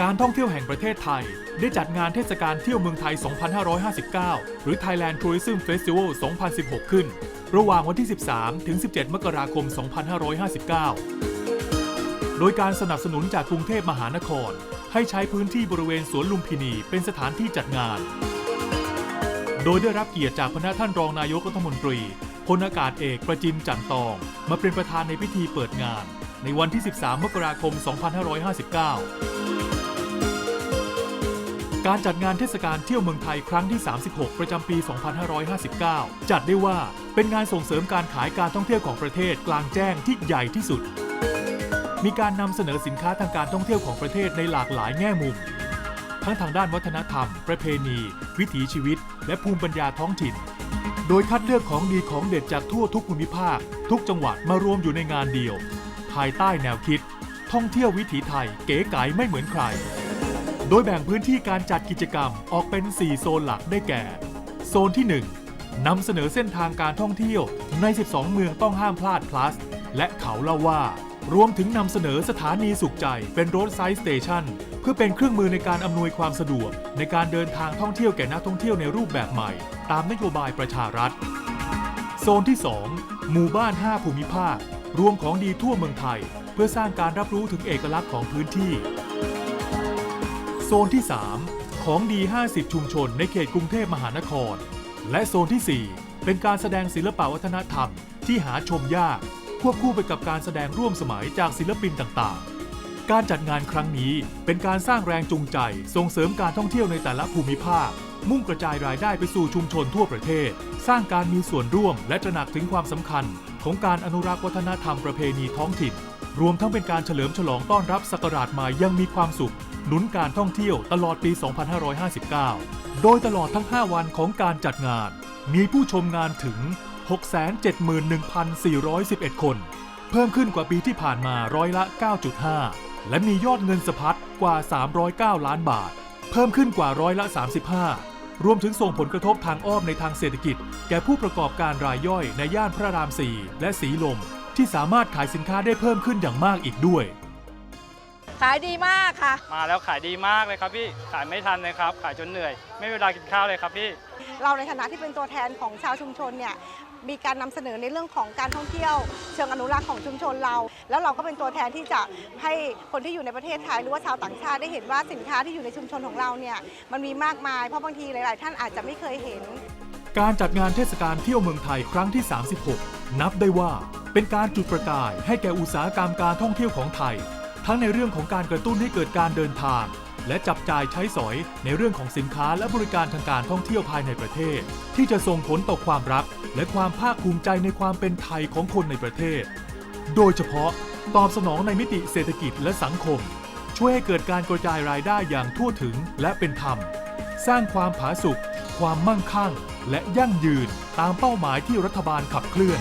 การท่องเที่ยวแห่งประเทศไทย ได้จัดงานเทศกาลเที่ยวเมืองไทย 2559 หรือ Thailand Tourism Festival 2016 ขึ้น ระหว่างวันที่ 13 ถึง 17 มกราคม 2559 โดยการสนับสนุนจากกรุงเทพมหานคร ให้ใช้พื้นที่บริเวณสวนลุมพินีเป็นสถานที่จัดงาน โดยได้รับเกียรติจากพระท่านรองนายกรัฐมนตรีพลอากาศเอกประจิมจันตอง มาเป็นประธานในพิธีเปิดงาน ในวันที่ 13 มกราคม 2559 การจัดงานเทศกาลเที่ยวเมืองไทยครั้งที่ 36 ประจำปี 2559 จัดได้ว่าเป็นงานส่งเสริมการขายการท่องเที่ยวของประเทศกลางแจ้งที่ใหญ่ที่สุด มีการนำเสนอสินค้าทางการท่องเที่ยวของประเทศในหลากหลายแง่มุม ทั้งทางด้านวัฒนธรรม ประเพณี วิถีชีวิต และภูมิปัญญาท้องถิ่น โดยคัดเลือกของดีของเด็ดจากทั่วทุกภูมิภาค ทุกจังหวัดมารวมอยู่ในงานเดียว ภายใต้แนวคิด ท่องเที่ยววิถีไทยเก๋ไก๋ไม่เหมือนใคร โดยแบ่งพื้นที่การจัดกิจกรรมออกเป็น 4 โซนหลักได้แก่ โซนที่ 1นำเสนอเส้นทางการท่องเที่ยวใน 12 เมืองต้องห้ามพลาด plus และเขาเล่าว่า รวมถึงนำเสนอสถานีสุขใจเป็น road side station เพื่อเป็นเครื่องมือในการอำนวยความสะดวก ในการเดินทางท่องเที่ยวแก่นักท่องเที่ยวในรูปแบบใหม่ ตามนโยบายประชารัฐ โซนที่ 2 หมู่บ้าน 5 ภูมิภาค รวมของดีทั่วเมืองไทย เพื่อสร้างการรับรู้ถึงเอกลักษณ์ของพื้นที่ ซนที่ 3 ของดี 50 ชุมชนในเขตกรุงเทพมหานคร และโซนที่ 4 เป็นการแสดงศิลปวัฒนธรรมที่หาชมยาก ควบคู่ไปกับการแสดงร่วมสมัยจากศิลปินต่างๆ การจัดงานครั้งนี้เป็นการสร้างแรงจูงใจส่งเสริมการท่องเที่ยวในแต่ละภูมิภาค มุ่งกระจายรายได้ไปสู่ชุมชนทั่วประเทศ สร้างการมีส่วนร่วมและตระหนักถึงความสำคัญ ของการอนุรักษ์วัฒนธรรมประเพณีท้องถิ่น รวมทั้งเป็นการเฉลิมฉลองต้อนรับศักราชใหม่ยังมีความสุข หนุนการท่องเที่ยวตลอดปี 2559 โดยตลอดทั้ง 5 วันของการจัดงาน มีผู้ชมงานถึง 671,411 คน เพิ่มขึ้นกว่าปีที่ผ่านมาร้อยละ 9.5 และมียอดเงินสะพัดกว่า 309 ล้านบาท เพิ่มขึ้นกว่าร้อยละ 35 รวมถึงส่งผลกระทบทางอ้อมในทางเศรษฐกิจ แก่ผู้ประกอบการรายย่อยในย่านพระราม 4 และสีลม ที่สามารถขายสินค้าได้เพิ่มขึ้นอย่างมากอีกด้วย ขายดีมากค่ะ มาแล้วขายดีมากเลยครับพี่ขายไม่ทันเลยครับ ขายจนเหนื่อย ไม่มีเวลากินข้าวเลยครับพี่ เราในฐานะที่เป็นตัวแทนของชาวชุมชนเนี่ยมีการนำเสนอในเรื่องของการท่องเที่ยว เชิงอนุรักษ์ของชุมชนเรา แล้วเราก็เป็นตัวแทนที่จะให้คนที่อยู่ในประเทศไทยหรือว่าชาวต่างชาติได้เห็นว่าสินค้าที่อยู่ในชุมชนของเราเนี่ยมันมีมากมายเพราะบางทีหลาย ๆ ท่านอาจจะไม่เคยเห็น การจัดงานเทศกาลเที่ยวเมืองไทยครั้งที่ 36 นับได้ว่าเป็นการจุดประกายให้แก่อุตสาหกรรมการท่องเที่ยวของไทย ทั้งในเรื่องของการกระตุ้นให้เกิดการเดินทาง และจับจ่ายใช้สอยในเรื่องของสินค้าและบริการทางการท่องเที่ยวภายในประเทศ ที่จะส่งผลต่อความรัก และความภาคภูมิใจในความเป็นไทยของคนในประเทศ โดยเฉพาะตอบสนองในมิติเศรษฐกิจและสังคม ช่วยให้เกิดการกระจายรายได้อย่างทั่วถึงและเป็นธรรม สร้างความผาสุกความมั่งคั่ง และยั่งยืนตามเป้าหมายที่รัฐบาลขับเคลื่อน